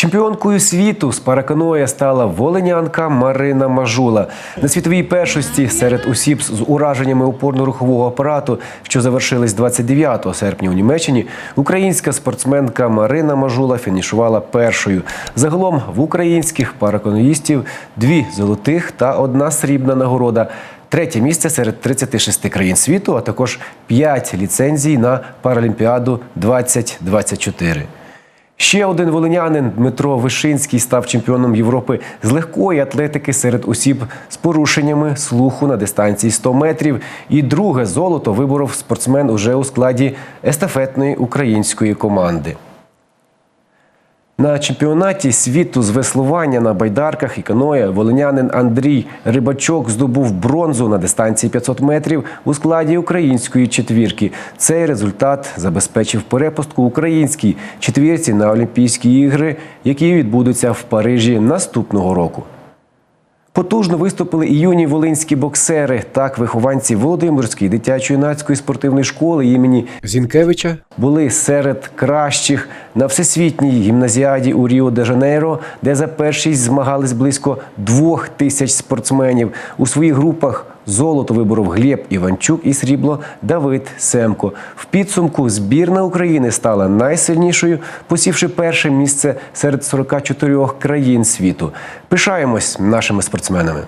Чемпіонкою світу з параканоя стала волинянка Марина Мажула. На світовій першості серед осіб з ураженнями опорно-рухового апарату, що завершились 29 серпня у Німеччині, українська спортсменка Марина Мажула фінішувала першою. Загалом в українських параканоїстів дві золотих та одна срібна нагорода. Третє місце серед 36 країн світу, а також 5 ліцензій на Паралімпіаду 2024. Ще один волинянин Дмитро Вишинський став чемпіоном Європи з легкої атлетики серед осіб з порушеннями слуху на дистанції 100 метрів. І друге золото виборов спортсмен уже у складі естафетної української команди. На чемпіонаті світу з веслування на байдарках і каноє волинянин Андрій Рибачок здобув бронзу на дистанції 500 метрів у складі української четвірки. Цей результат забезпечив перепустку українській четвірці на Олімпійські ігри, які відбудуться в Парижі наступного року. Потужно виступили і юні волинські боксери. Так, вихованці Володимирської дитячо-юнацької спортивної школи імені Зінкевича були серед кращих на всесвітній гімназіаді у Ріо де Жанейро, де за першість змагались близько двох тисяч спортсменів. У своїх групах золото виборов Глєб Іванчук і срібло Давид Семко. В підсумку збірна України стала найсильнішою, посівши перше місце серед 44 країн світу. Пишаємось нашими спортсменами.